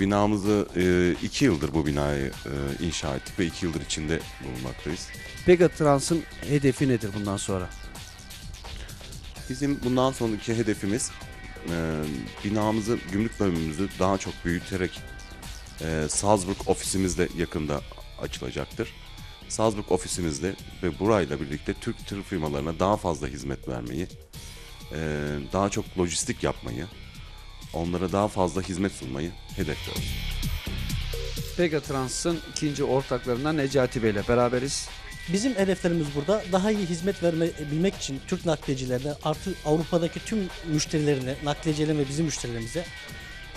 Binamızı e, iki yıldır bu binayı e, inşa ettik ve iki yıldır içinde bulunmaktayız. Pegatrans'ın hedefi nedir bundan sonra? Bizim bundan sonraki hedefimiz e, binamızı, gümrük bölümümüzü daha çok büyüterek e, Salzburg ofisimiz de yakında açılacaktır. Salzburg ofisimizde ve burayla birlikte Türk tır firmalarına daha fazla hizmet vermeyi, e, daha çok lojistik yapmayı, onlara daha fazla hizmet sunmayı hedefliyoruz. Pegatrans'ın ikinci ortaklarından Necati Bey ile beraberiz. Bizim hedeflerimiz burada daha iyi hizmet verebilmek için Türk nakliyecilerine artı Avrupa'daki tüm müşterilerine, nakliyecilerine ve bizim müşterilerimize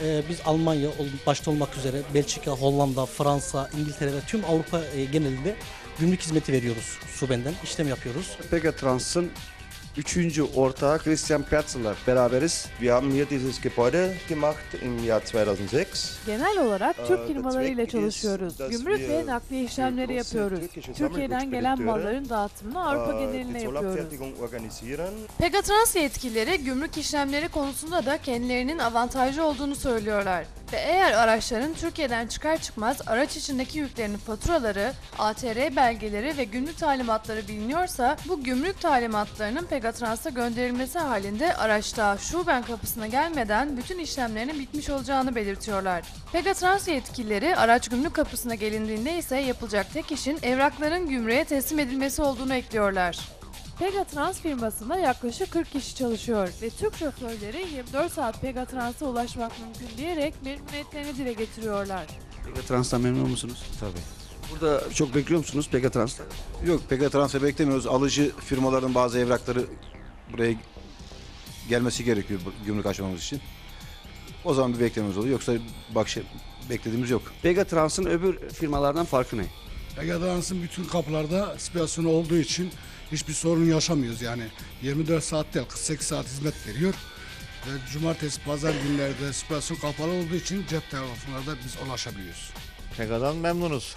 e, biz Almanya başta olmak üzere Belçika, Hollanda, Fransa, İngiltere ve tüm Avrupa e, genelinde gümrük hizmeti veriyoruz Suben'den. işlem yapıyoruz. Pegatrans'ın üçüncü ortağı Christian Perzel'la beraberiz. Wir haben hier dieses Gebäude gemacht im Jahr 2006. Genel olarak Türk firmalarıyla Zweck çalışıyoruz. Gümrük ve nakliye işlemleri yapıyoruz. Türkiye'den gelen malların dağıtımını Avrupa äh, geneline yapıyoruz. Pegatrans yetkilileri gümrük işlemleri konusunda da kendilerinin avantajlı olduğunu söylüyorlar. Ve eğer araçların Türkiye'den çıkar çıkmaz araç içindeki yüklerinin faturaları, ATR belgeleri ve gümrük talimatları biliniyorsa bu gümrük talimatlarının Pegatrans'a gönderilmesi halinde araçta şuben kapısına gelmeden bütün işlemlerinin bitmiş olacağını belirtiyorlar. Pegatrans yetkilileri araç gümrük kapısına gelindiğinde ise yapılacak tek işin evrakların gümrüğe teslim edilmesi olduğunu ekliyorlar. Pegatrans firmasında yaklaşık 40 kişi çalışıyor ve Türk şoförleri 24 saat Pegatrans'a ulaşmak mümkün diyerek memnuniyetlerini dile getiriyorlar. Pegatrans'tan memnun musunuz? Tabii. Burada çok bekliyor musunuz Pegatrans'ta? Yok Pegatrans'a beklemiyoruz. Alıcı firmaların bazı evrakları buraya gelmesi gerekiyor gümrük açmamız için. O zaman bir beklememiz oluyor. Yoksa bak şey, beklediğimiz yok. Pegatrans'ın öbür firmalardan farkı ne? Pegatrans'ın bütün kapılarda spasyonu olduğu için hiçbir sorun yaşamıyoruz yani. 24 saat değil 48 saat hizmet veriyor. Ve cumartesi pazar günlerde spasyon kapalı olduğu için cep telefonlarda biz ulaşabiliyoruz. Pega'dan memnunuz.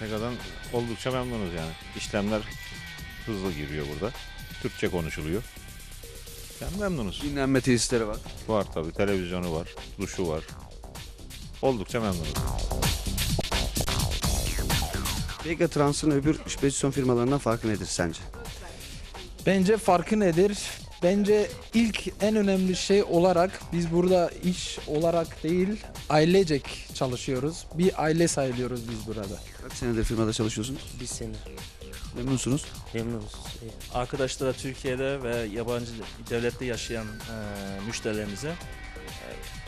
Pega'dan oldukça memnunuz yani. İşlemler hızlı giriyor burada. Türkçe konuşuluyor. Yani memnunuz. Dinlenme tesisleri var. Var tabii televizyonu var, duşu var. Oldukça memnunuz. Pegatrans'ın öbür spedisyon firmalarından farkı nedir sence? Bence farkı nedir? Bence ilk en önemli şey olarak biz burada iş olarak değil ailecek çalışıyoruz. Bir aile sayılıyoruz biz burada. Kaç senedir firmada çalışıyorsunuz? Bir sene Memnunsunuz. memnunuz. Ee, Arkadaşlara Türkiye'de ve yabancı devlette yaşayan e, müşterilerimize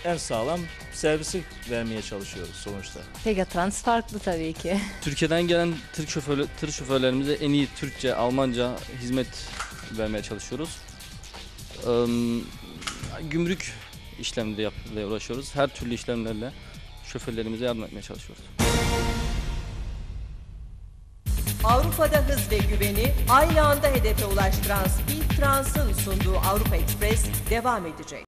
en sağlam servisi vermeye çalışıyoruz sonuçta. Pegatrans farklı tabii ki. Türkiye'den gelen tır, şoförü, tır şoförlerimize en iyi Türkçe, Almanca hizmet vermeye çalışıyoruz. Ee, gümrük işlemleri yapmaya uğraşıyoruz. Her türlü işlemlerle şoförlerimize yardım etmeye çalışıyoruz. Avrupa'da hız ve güveni aynı anda hedefe ulaştıran Speed Trans'ın sunduğu Avrupa Express devam edecek.